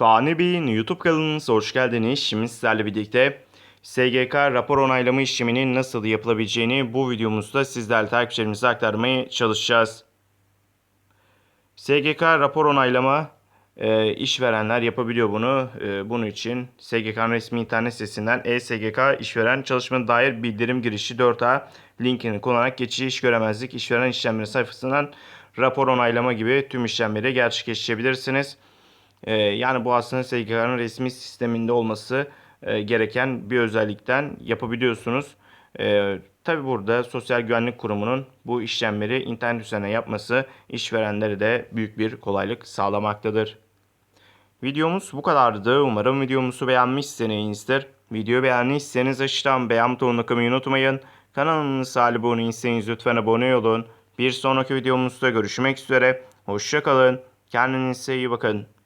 Fani Bey'in YouTube kanalınıza hoş geldiniz. Şimdi sizlerle birlikte SGK rapor onaylama işleminin nasıl yapılabileceğini bu videomuzda sizlerle takipçilerimize aktarmaya çalışacağız. SGK rapor onaylama e, işverenler yapabiliyor bunu. E, bunun için SGK'nın resmi internet sitesinden e-SGK işveren çalışmaya dair bildirim girişi 4A linkini kullanarak geçici iş göremezlik işveren işlemleri sayfasından rapor onaylama gibi tüm işlemleri gerçekleştirebilirsiniz. E, yani bu aslında SGK'nın resmi sisteminde olması e, gereken bir özellikten yapabiliyorsunuz. E, Tabi burada Sosyal Güvenlik Kurumu'nun bu işlemleri internet üzerine yapması işverenlere de büyük bir kolaylık sağlamaktadır. Videomuz bu kadardı. Umarım videomuzu beğenmişsinizdir. Videoyu beğendiyseniz aşağıdan beğen butonuna kılmayı unutmayın. Kanalımıza abone değilseniz lütfen abone olun. Bir sonraki videomuzda görüşmek üzere. Hoşçakalın. Kendinize iyi bakın.